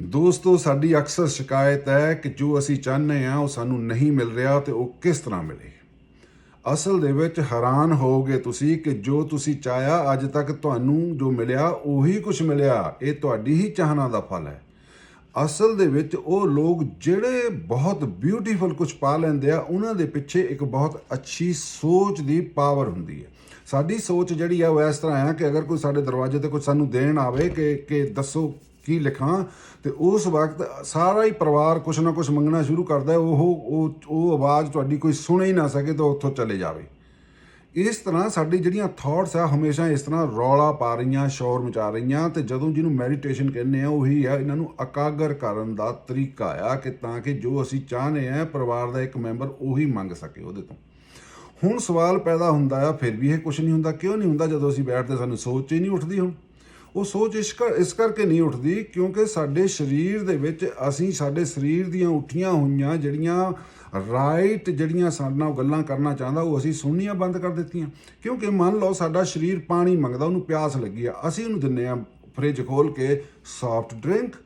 ਦੋਸਤੋ, ਸਾਡੀ ਅਕਸਰ ਸ਼ਿਕਾਇਤ ਹੈ ਕਿ ਜੋ ਅਸੀਂ ਚਾਹੁੰਦੇ ਆ ਉਹ ਸਾਨੂੰ ਨਹੀਂ ਮਿਲ ਰਿਹਾ ਤੇ ਉਹ ਕਿਸ ਤਰ੍ਹਾਂ ਮਿਲੇ? ਅਸਲ ਦੇ ਵਿੱਚ ਹੈਰਾਨ ਹੋਵੋਗੇ ਤੁਸੀਂ ਕਿ ਜੋ ਤੁਸੀਂ ਚਾਹਿਆ, ਅੱਜ ਤੱਕ ਤੁਹਾਨੂੰ ਜੋ ਮਿਲਿਆ, ਉਹੀ ਕੁਝ ਮਿਲਿਆ। ਇਹ ਤੁਹਾਡੀ ਹੀ ਚਾਹਨਾ ਦਾ ਫਲ ਹੈ। ਅਸਲ ਦੇ ਵਿੱਚ ਉਹ ਲੋਕ ਜਿਹੜੇ ਬਹੁਤ ਬਿਊਟੀਫੁਲ ਕੁਝ ਪਾ ਲੈਂਦੇ ਆ, ਉਹਨਾਂ ਦੇ ਪਿੱਛੇ ਇੱਕ ਬਹੁਤ ਅੱਛੀ ਸੋਚ ਦੀ ਪਾਵਰ ਹੁੰਦੀ ਹੈ। ਸਾਡੀ ਸੋਚ ਜਿਹੜੀ ਆ, ਉਹ ਇਸ ਤਰ੍ਹਾਂ ਆ ਕਿ ਅਗਰ ਕੋਈ ਸਾਡੇ ਦਰਵਾਜ਼ੇ ਤੇ ਕੁਝ ਸਾਨੂੰ ਦੇਣ ਆਵੇ, ਕਿ ਕਿ ਦੱਸੋ ਕੀ ਲਿਖਾਂ ਤੇ ਉਸ ਵਕਤ ਸਾਰਾ ਹੀ ਪਰਿਵਾਰ ਕੁਛ ਨਾ ਕੁਛ ਮੰਗਣਾ ਸ਼ੁਰੂ ਕਰਦਾ ਉਹ ਉਹ ਉਹ ਆਵਾਜ਼ ਤੁਹਾਡੀ ਕੋਈ ਸੁਣੇ ਹੀ ਨਾ ਸਕੇ ਤਾਂ ਉੱਥੋਂ ਚਲੇ ਜਾਵੇ। ਇਸ ਤਰ੍ਹਾਂ ਸਾਡੀ ਜਿਹੜੀਆਂ ਥਾਟਸ ਆ, ਹਮੇਸ਼ਾ ਇਸ ਤਰ੍ਹਾਂ ਰੌਲਾ ਪਾ ਰਹੀਆਂ, ਸ਼ੋਰ ਮਚਾ ਰਹੀਆਂ ਤੇ ਜਦੋਂ ਜਿਹਨੂੰ ਮੈਡੀਟੇਸ਼ਨ ਕਹਿੰਦੇ ਆ, ਉਹੀ ਆ, ਇਹਨਾਂ ਨੂੰ ਇਕਾਗਰ ਕਰਨ ਦਾ ਤਰੀਕਾ ਆ ਕਿ ਤਾਂ ਕਿ ਜੋ ਅਸੀਂ ਚਾਹਨੇ ਆ, ਪਰਿਵਾਰ ਦਾ ਇੱਕ ਮੈਂਬਰ ਉਹੀ ਮੰਗ ਸਕੇ ਉਹਦੇ ਤੋਂ। ਹੁਣ ਸਵਾਲ ਪੈਦਾ ਹੁੰਦਾ ਆ, ਫਿਰ ਵੀ ਇਹ ਕੁਝ ਨਹੀਂ ਹੁੰਦਾ, ਕਿਉਂ ਨਹੀਂ ਹੁੰਦਾ ਜਦੋਂ ਅਸੀਂ ਬੈਠਦੇ ਸਾਨੂੰ ਸੋਚ ਹੀ ਨਹੀਂ ਉੱਠਦੀ ਹੁਣ? ਉਹ ਸੋਚ ਇਸ ਕਰ, ਇਸ ਕਰਕੇ ਨਹੀਂ ਉੱਠਦੀ ਕਿਉਂਕਿ ਸਾਡੇ ਸਰੀਰ ਦੇ ਵਿੱਚ ਅਸੀਂ ਸਾਡੇ ਸਰੀਰ ਦੀਆਂ ਉੱਠੀਆਂ ਹੋਈਆਂ ਜਿਹੜੀਆਂ ਰਾਈਟ ਜਿਹੜੀਆਂ ਸਾਡੇ ਨਾਲ ਗੱਲਾਂ ਕਰਨਾ ਚਾਹੁੰਦਾ, ਉਹ ਅਸੀਂ ਸੁਣਨੀਆਂ ਬੰਦ ਕਰ ਦਿੱਤੀਆਂ। ਕਿਉਂਕਿ ਮੰਨ ਲਓ ਸਾਡਾ ਸਰੀਰ ਪਾਣੀ ਮੰਗਦਾ, ਉਹਨੂੰ ਪਿਆਸ ਲੱਗੀ ਆ, ਅਸੀਂ ਉਹਨੂੰ ਦਿੰਨੇ ਆ ਫ੍ਰਿਜ ਖੋਲ ਕੇ ਸੌਫਟ ਡਰਿੰਕ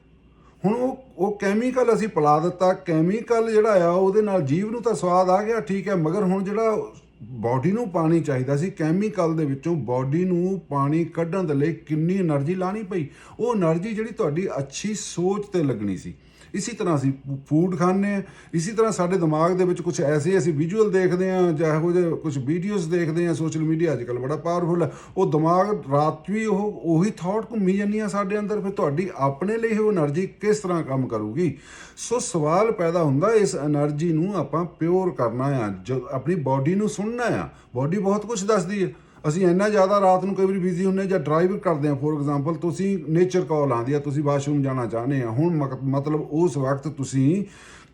ਹੁਣ ਉਹ ਉਹ ਕੈਮੀਕਲ ਅਸੀਂ ਪਿਲਾ ਦਿੱਤਾ ਕੈਮੀਕਲ ਜਿਹੜਾ ਆ, ਉਹਦੇ ਨਾਲ ਜੀਵ ਨੂੰ ਤਾਂ ਸਵਾਦ ਆ ਗਿਆ, ਠੀਕ ਹੈ, ਮਗਰ ਹੁਣ ਜਿਹੜਾ ਬਾਡੀ ਨੂੰ ਪਾਣੀ ਚਾਹੀਦਾ ਸੀ। ਕੈਮੀਕਲ ਦੇ ਵਿੱਚੋਂ ਬਾਡੀ ਨੂੰ ਪਾਣੀ ਕੱਢਣ ਦੇ ਲਈ ਕਿੰਨੀ એનર્ਜੀ ਲਾਣੀ ਪਈ। ਉਹ એનર્ਜੀ ਜਿਹੜੀ ਤੁਹਾਡੀ ਅੱਛੀ ਸੋਚ ਤੇ ਲੱਗਣੀ ਸੀ। ਇਸੇ ਤਰ੍ਹਾਂ ਅਸੀਂ ਫੂਡ ਖਾਂਦੇ ਆ ਇਸੇ ਤਰ੍ਹਾਂ ਸਾਡੇ ਦਿਮਾਗ ਦੇ ਵਿੱਚ ਕੁਝ ਐਸੇ ਅਸੀਂ ਵਿਜ਼ੂਅਲ ਦੇਖਦੇ ਆ ਜਾਂ ਇਹੋ ਜਿਹੇ ਕੁਝ ਵੀਡੀਓਜ਼ ਦੇਖਦੇ ਆ ਸੋਸ਼ਲ ਮੀਡੀਆ ਅੱਜ ਅੱਜਕੱਲ ਬੜਾ ਪਾਵਰਫੁਲ ਹੈ। ਉਹ ਦਿਮਾਗ ਰਾਤ ਵੀ ਉਹ, ਉਹੀ ਥਾਟ ਘੁੰਮੀ ਜਾਂਦੀ ਆ ਸਾਡੇ ਅੰਦਰ। ਫਿਰ ਤੁਹਾਡੀ ਆਪਣੇ ਲਈ ਉਹ એનર્ਜੀ ਕਿਸ ਤਰ੍ਹਾਂ ਕੰਮ ਕਰੂਗੀ? ਸੋ ਸਵਾਲ ਪੈਦਾ ਹੁੰਦਾ, ਇਸ એનર્ਜੀ ਨੂੰ ਆਪਾਂ ਪਿਓਰ ਕਰਨਾ ਆ। ਆਪਣੀ ਬਾਡੀ ਨੂੰ ਸੁਣਨਾ ਆ। ਬਾਡੀ ਬਹੁਤ ਕੁਝ ਦੱਸਦੀ ਹੈ ਅਸੀਂ ਇੰਨਾ ਜ਼ਿਆਦਾ ਰਾਤ ਨੂੰ ਕਈ ਵਾਰੀ ਬਿਜ਼ੀ ਹੁੰਨੇ ਜਾਂ ਡਰਾਈਵ ਕਰਦੇ ਆ। ਫੋਰ ਐਗਜ਼ਾਮਪਲ ਤੁਸੀਂ ਨੇਚਰ ਕਾਲ ਆਉਂਦੀ ਆ, ਤੁਸੀਂ ਵਾਸ਼ਰੂਮ ਜਾਣਾ ਚਾਹੁੰਦੇ ਆ। ਹੁਣ ਮਕ- ਮਤਲਬ ਉਸ ਵਕਤ ਤੁਸੀਂ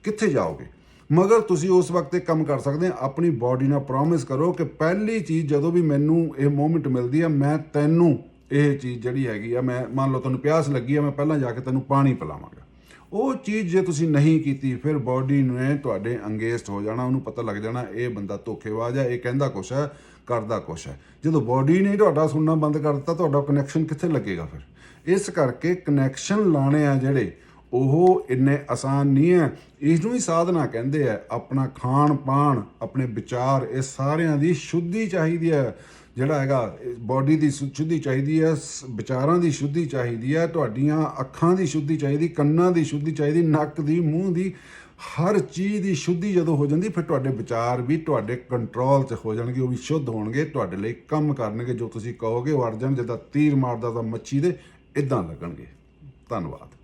ਕਿੱਥੇ ਜਾਓਗੇ? ਮਗਰ ਤੁਸੀਂ ਉਸ ਵਕਤ ਇੱਕ ਕੰਮ ਕਰ ਸਕਦੇ ਆ। ਆਪਣੀ ਬਾਡੀ ਨਾਲ ਪ੍ਰੋਮਿਸ ਕਰੋ ਕਿ ਪਹਿਲੀ ਚੀਜ਼ ਜਦੋਂ ਵੀ ਮੈਨੂੰ ਇਹ ਮੂਮੈਂਟ ਮਿਲਦੀ ਆ, ਮੈਂ ਤੈਨੂੰ ਇਹ ਚੀਜ਼ ਜਿਹੜੀ ਹੈਗੀ ਆ, ਮੈਂ ਮੰਨ ਲਓ ਤੁਹਾਨੂੰ ਪਿਆਸ ਲੱਗੀ ਆ, ਮੈਂ ਪਹਿਲਾਂ ਜਾ ਕੇ ਤੈਨੂੰ ਪਾਣੀ ਪਿਲਾਵਾਂਗਾ। ਉਹ ਚੀਜ਼ ਜੇ ਤੁਸੀਂ ਨਹੀਂ ਕੀਤੀ, ਫਿਰ ਬਾਡੀ ਨੇ ਤੁਹਾਡੇ ਅੰਗੇਸਟ ਹੋ ਜਾਣਾ, ਉਹਨੂੰ ਪਤਾ ਲੱਗ ਜਾਣਾ, ਇਹ ਬੰਦਾ ਧੋਖੇਬਾਜ਼ ਹੈ, ਇਹ ਕਹਿੰਦਾ ਕੁਛ ਹੈ, ਕਰਦਾ ਕੁਛ ਹੈ। ਜਦੋਂ ਬਾਡੀ ਨੇ ਤੁਹਾਡਾ ਸੁਣਨਾ ਬੰਦ ਕਰ ਦਿੱਤਾ, ਤੁਹਾਡਾ ਕਨੈਕਸ਼ਨ ਕਿੱਥੇ ਲੱਗੇਗਾ ਫਿਰ? ਇਸ ਕਰਕੇ ਕਨੈਕਸ਼ਨ ਲਾਣੇ ਆ ਜਿਹੜੇ, ਉਹ ਇੰਨੇ ਆਸਾਨ ਨਹੀਂ ਹੈ। ਇਸ ਨੂੰ ਹੀ ਸਾਧਨਾ ਕਹਿੰਦੇ ਆ, ਆਪਣਾ ਖਾਣ ਪਾਣ ਆਪਣੇ ਵਿਚਾਰ, ਇਹ ਸਾਰਿਆਂ ਦੀ ਸ਼ੁੱਧੀ ਚਾਹੀਦੀ ਹੈ। ਜਿਹੜਾ ਹੈਗਾ ਬਾਡੀ ਦੀ ਸੁ- ਸ਼ੁੱਧੀ ਚਾਹੀਦੀ ਹੈ, ਸ- ਵਿਚਾਰਾਂ ਦੀ ਸ਼ੁੱਧੀ ਚਾਹੀਦੀ ਹੈ, ਤੁਹਾਡੀਆਂ ਅੱਖਾਂ ਦੀ ਸ਼ੁੱਧੀ ਚਾਹੀਦੀ, ਕੰਨਾਂ ਦੀ ਸ਼ੁੱਧੀ ਚਾਹੀਦੀ, ਨੱਕ ਦੀ, ਮੂੰਹ ਦੀ, ਹਰ ਚੀਜ਼ ਦੀ ਸ਼ੁੱਧੀ ਜਦੋਂ ਹੋ ਜਾਂਦੀ, ਫਿਰ ਤੁਹਾਡੇ ਵਿਚਾਰ ਵੀ ਤੁਹਾਡੇ ਕੰਟਰੋਲ 'ਚ ਹੋ ਜਾਣਗੇ, ਉਹ ਵੀ ਸ਼ੁੱਧ ਹੋਣਗੇ, ਤੁਹਾਡੇ ਲਈ ਕੰਮ ਕਰਨਗੇ, ਜੋ ਤੁਸੀਂ ਕਹੋਗੇ, ਉਹ ਅਰਜਨ ਜਿੱਦਾਂ ਤੀਰ ਮਾਰਦਾ ਤਾਂ ਮੱਛੀ ਦੇ ਇਦਾਂ ਲੱਗਣਗੇ। ਧੰਨਵਾਦ।